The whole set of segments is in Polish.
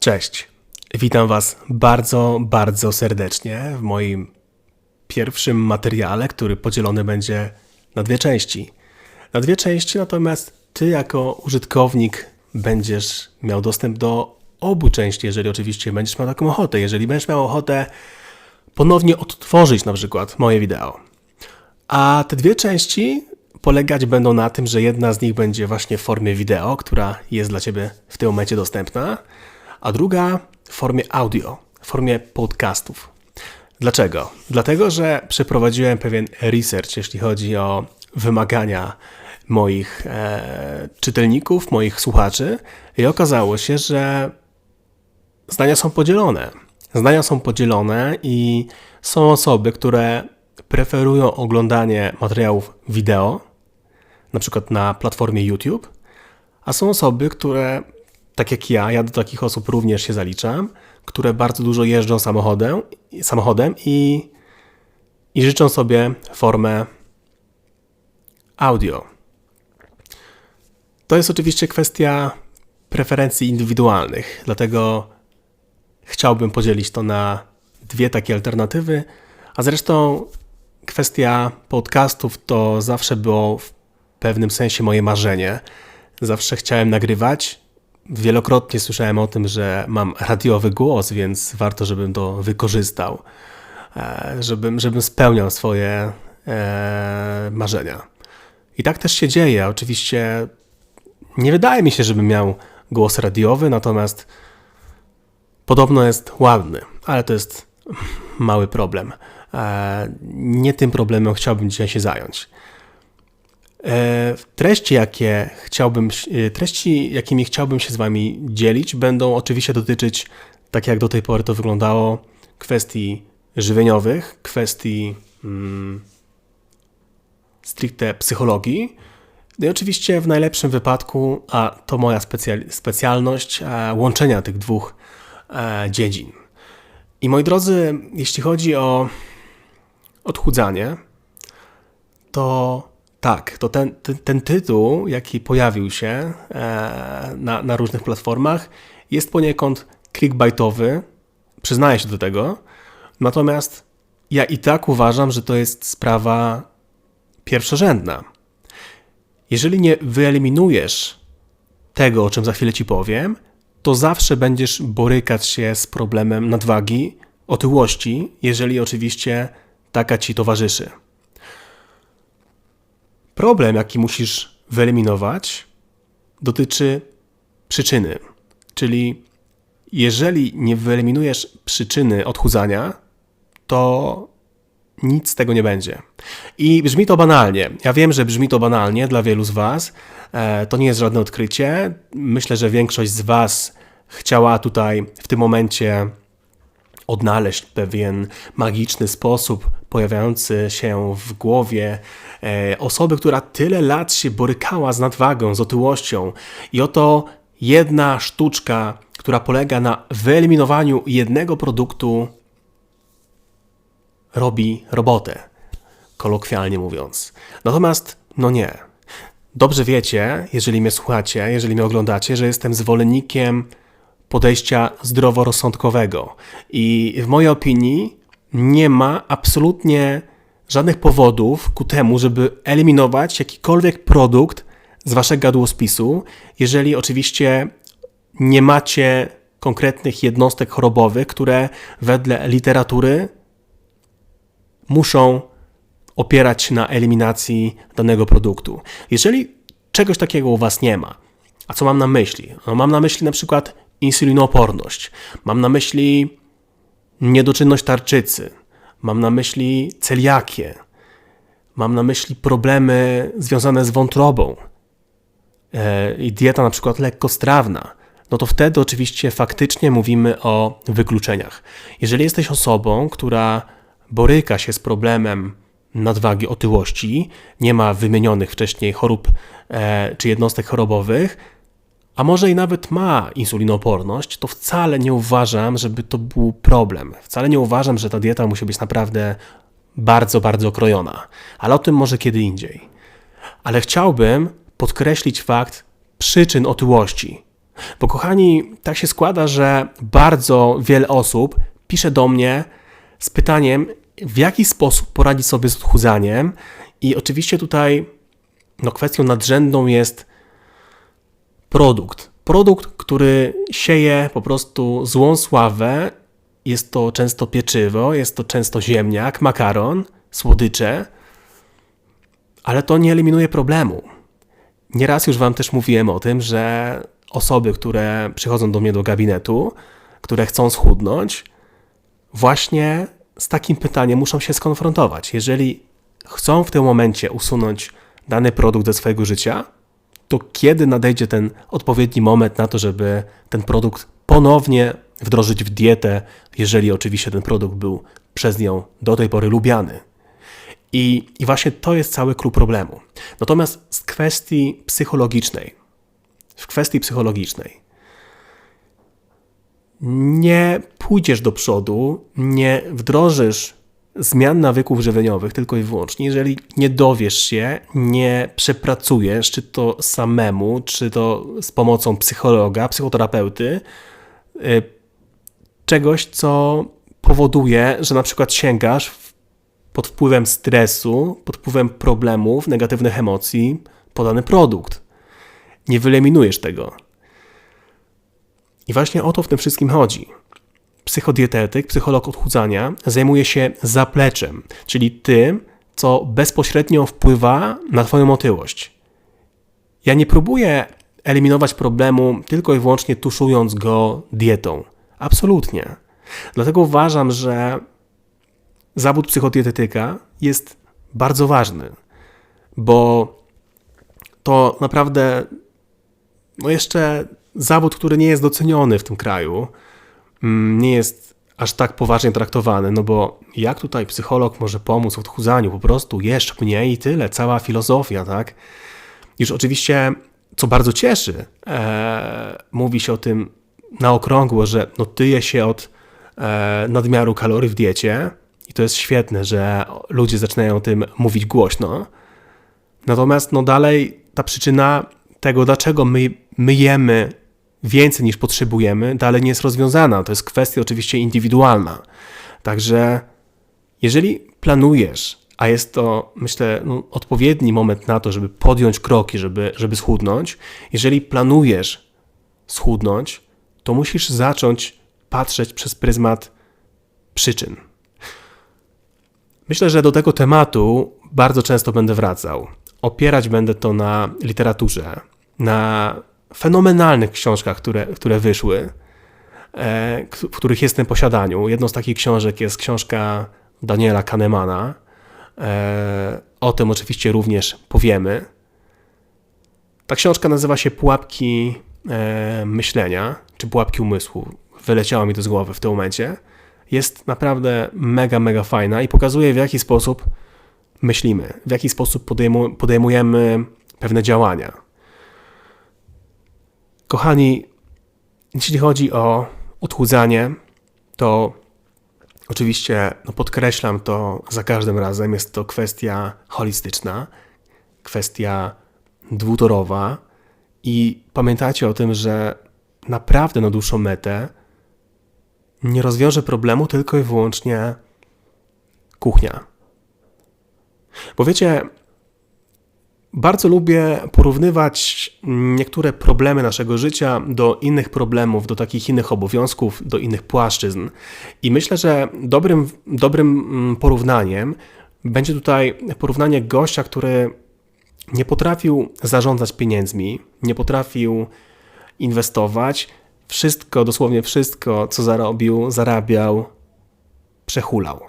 Cześć. Witam Was bardzo, bardzo serdecznie w moim pierwszym materiale, który podzielony będzie na dwie części. Na dwie części, natomiast Ty, jako użytkownik, będziesz miał dostęp do obu części, jeżeli oczywiście będziesz miał taką ochotę. Jeżeli będziesz miał ochotę ponownie odtworzyć na przykład moje wideo. A te dwie części polegać będą na tym, że jedna z nich będzie właśnie w formie wideo, która jest dla Ciebie w tym momencie dostępna, a druga w formie audio, w formie podcastów. Dlaczego? Dlatego, że przeprowadziłem pewien research, jeśli chodzi o wymagania moich e, czytelników, moich słuchaczy, i okazało się, że zdania są podzielone. Zdania są podzielone i są osoby, które preferują oglądanie materiałów wideo, na przykład na platformie YouTube, a są osoby, które, tak jak ja, ja do takich osób również się zaliczam, które bardzo dużo jeżdżą samochodem, samochodem i, i życzą sobie formę audio. To jest oczywiście kwestia preferencji indywidualnych, dlatego chciałbym podzielić to na dwie takie alternatywy, a zresztą kwestia podcastów to zawsze było w pewnym sensie moje marzenie. Zawsze chciałem nagrywać. Wielokrotnie słyszałem o tym, że mam radiowy głos, więc warto, żebym to wykorzystał, e, żebym, żebym spełniał swoje e, marzenia. I tak też się dzieje. Oczywiście nie wydaje mi się, żebym miał głos radiowy, natomiast podobno jest ładny, ale to jest mały problem. E, nie tym problemem chciałbym dzisiaj się zająć. E, treści, jakie chciałbym, e, treści, jakimi chciałbym się z Wami dzielić, będą oczywiście dotyczyć, tak jak do tej pory to wyglądało, kwestii żywieniowych, kwestii mm, stricte psychologii. No i oczywiście w najlepszym wypadku, a to moja specjal, specjalność, łączenia tych dwóch dziedzin. I moi drodzy, jeśli chodzi o odchudzanie, to tak, to ten, ten, ten tytuł, jaki pojawił się e, na, na różnych platformach, jest poniekąd clickbaitowy, przyznaję się do tego, natomiast ja i tak uważam, że to jest sprawa pierwszorzędna. Jeżeli nie wyeliminujesz tego, o czym za chwilę ci powiem, to zawsze będziesz borykać się z problemem nadwagi, otyłości, jeżeli oczywiście taka ci towarzyszy. Problem, jaki musisz wyeliminować, dotyczy przyczyny. Czyli jeżeli nie wyeliminujesz przyczyny odchudzania, to nic z tego nie będzie. I brzmi to banalnie. Ja wiem, że brzmi to banalnie dla wielu z Was. E, to nie jest żadne odkrycie. Myślę, że większość z Was chciała tutaj w tym momencie odnaleźć pewien magiczny sposób pojawiający się w głowie e, osoby, która tyle lat się borykała z nadwagą, z otyłością. I oto jedna sztuczka, która polega na wyeliminowaniu jednego produktu, robi robotę, kolokwialnie mówiąc. Natomiast, no nie. Dobrze wiecie, jeżeli mnie słuchacie, jeżeli mnie oglądacie, że jestem zwolennikiem podejścia zdroworozsądkowego. I w mojej opinii nie ma absolutnie żadnych powodów ku temu, żeby eliminować jakikolwiek produkt z waszego jadłospisu, jeżeli oczywiście nie macie konkretnych jednostek chorobowych, które wedle literatury muszą opierać się na eliminacji danego produktu. Jeżeli czegoś takiego u was nie ma, a co mam na myśli? No, mam na myśli na przykład insulinooporność, mam na myśli niedoczynność tarczycy, mam na myśli celiakię, mam na myśli problemy związane z wątrobą. E, i dieta na przykład lekkostrawna, no to wtedy oczywiście faktycznie mówimy o wykluczeniach. Jeżeli jesteś osobą, która boryka się z problemem nadwagi, otyłości, nie ma wymienionych wcześniej chorób e, czy jednostek chorobowych, a może i nawet ma insulinooporność, to wcale nie uważam, żeby to był problem. Wcale nie uważam, że ta dieta musi być naprawdę bardzo, bardzo okrojona. Ale o tym może kiedy indziej. Ale chciałbym podkreślić fakt przyczyn otyłości. Bo kochani, tak się składa, że bardzo wiele osób pisze do mnie z pytaniem, w jaki sposób poradzić sobie z odchudzaniem. I oczywiście tutaj no, kwestią nadrzędną jest produkt. Produkt, który sieje po prostu złą sławę. Jest to często pieczywo, jest to często ziemniak, makaron, słodycze, ale to nie eliminuje problemu. Nieraz już Wam też mówiłem o tym, że osoby, które przychodzą do mnie do gabinetu, które chcą schudnąć, właśnie z takim pytaniem muszą się skonfrontować. Jeżeli chcą w tym momencie usunąć dany produkt ze swojego życia, to kiedy nadejdzie ten odpowiedni moment na to, żeby ten produkt ponownie wdrożyć w dietę, jeżeli oczywiście ten produkt był przez nią do tej pory lubiany. I, I właśnie to jest cały klucz problemu. Natomiast z kwestii psychologicznej, w kwestii psychologicznej, nie pójdziesz do przodu, nie wdrożysz zmian nawyków żywieniowych tylko i wyłącznie, jeżeli nie dowiesz się, nie przepracujesz, czy to samemu, czy to z pomocą psychologa, psychoterapeuty, y, czegoś, co powoduje, że na przykład sięgasz pod wpływem stresu, pod wpływem problemów, negatywnych emocji po dany produkt. Nie wyeliminujesz tego. I właśnie o to w tym wszystkim chodzi. Psychodietetyk, psycholog odchudzania zajmuje się zapleczem, czyli tym, co bezpośrednio wpływa na Twoją otyłość. Ja nie próbuję eliminować problemu tylko i wyłącznie tuszując go dietą. Absolutnie. Dlatego uważam, że zawód psychodietetyka jest bardzo ważny, bo to naprawdę no jeszcze zawód, który nie jest doceniony w tym kraju, nie jest aż tak poważnie traktowany, no bo jak tutaj psycholog może pomóc w odchudzaniu? Po prostu jesz mniej i tyle, cała filozofia, tak? Już oczywiście, co bardzo cieszy, e, mówi się o tym na okrągło, że no tyje się od e, nadmiaru kalorii w diecie i to jest świetne, że ludzie zaczynają o tym mówić głośno. Natomiast no dalej ta przyczyna tego, dlaczego my, my jemy więcej niż potrzebujemy, dalej nie jest rozwiązana. To jest kwestia oczywiście indywidualna. Także jeżeli planujesz, a jest to, myślę, no, odpowiedni moment na to, żeby podjąć kroki, żeby, żeby schudnąć, jeżeli planujesz schudnąć, to musisz zacząć patrzeć przez pryzmat przyczyn. Myślę, że do tego tematu bardzo często będę wracał. Opierać będę to na literaturze, na fenomenalnych książkach, które, które wyszły, e, w których jestem posiadaniu. Jedną z takich książek jest książka Daniela Kahnemana. E, o tym oczywiście również powiemy. Ta książka nazywa się Pułapki e, myślenia, czy Pułapki umysłu. Wyleciało mi to z głowy w tym momencie. Jest naprawdę mega, mega fajna i pokazuje w jaki sposób myślimy, w jaki sposób podejmujemy pewne działania. Kochani, jeśli chodzi o odchudzanie, to oczywiście no podkreślam to za każdym razem, jest to kwestia holistyczna, kwestia dwutorowa i pamiętajcie o tym, że naprawdę na dłuższą metę nie rozwiąże problemu tylko i wyłącznie kuchnia. Bo wiecie, bardzo lubię porównywać niektóre problemy naszego życia do innych problemów, do takich innych obowiązków, do innych płaszczyzn. I myślę, że dobrym, dobrym mm, porównaniem będzie tutaj porównanie gościa, który nie potrafił zarządzać pieniędzmi, nie potrafił inwestować. Wszystko, dosłownie wszystko, co zarobił, zarabiał, przehulał.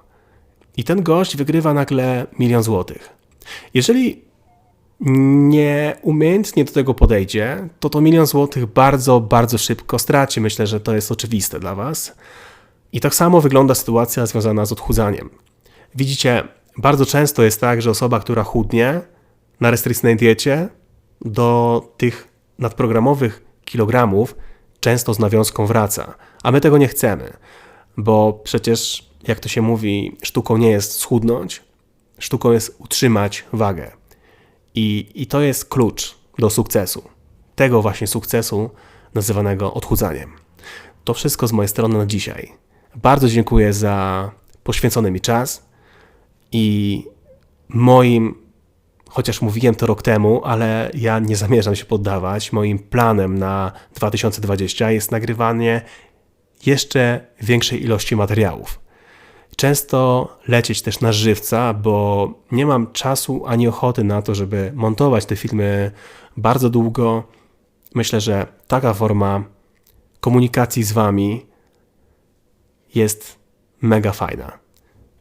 I ten gość wygrywa nagle milion złotych. Jeżeli nieumiejętnie do tego podejdzie, to to milion złotych bardzo, bardzo szybko straci. Myślę, że to jest oczywiste dla Was. I tak samo wygląda sytuacja związana z odchudzaniem. Widzicie, bardzo często jest tak, że osoba, która chudnie na restrykcyjnej diecie, do tych nadprogramowych kilogramów często z nawiązką wraca. A my tego nie chcemy, bo przecież, jak to się mówi, sztuką nie jest schudnąć, sztuką jest utrzymać wagę. I, I to jest klucz do sukcesu. Tego właśnie sukcesu nazywanego odchudzaniem. To wszystko z mojej strony na dzisiaj. Bardzo dziękuję za poświęcony mi czas i moim, chociaż mówiłem to rok temu, ale ja nie zamierzam się poddawać. Moim planem na 2020 jest nagrywanie jeszcze większej ilości materiałów. Często lecieć też na żywca, bo nie mam czasu ani ochoty na to, żeby montować te filmy bardzo długo. Myślę, że taka forma komunikacji z Wami jest mega fajna.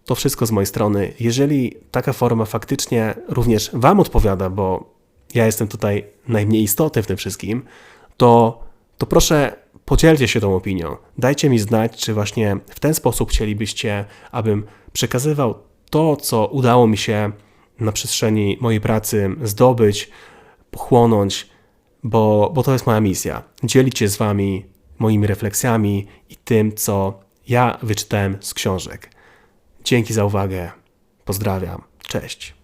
To wszystko z mojej strony. Jeżeli taka forma faktycznie również Wam odpowiada, bo ja jestem tutaj najmniej istotny w tym wszystkim, to, to proszę podzielcie się tą opinią. Dajcie mi znać, czy właśnie w ten sposób chcielibyście, abym przekazywał to, co udało mi się na przestrzeni mojej pracy zdobyć, pochłonąć, bo, bo to jest moja misja. Dzielić się z Wami moimi refleksjami i tym, co ja wyczytałem z książek. Dzięki za uwagę. Pozdrawiam. Cześć.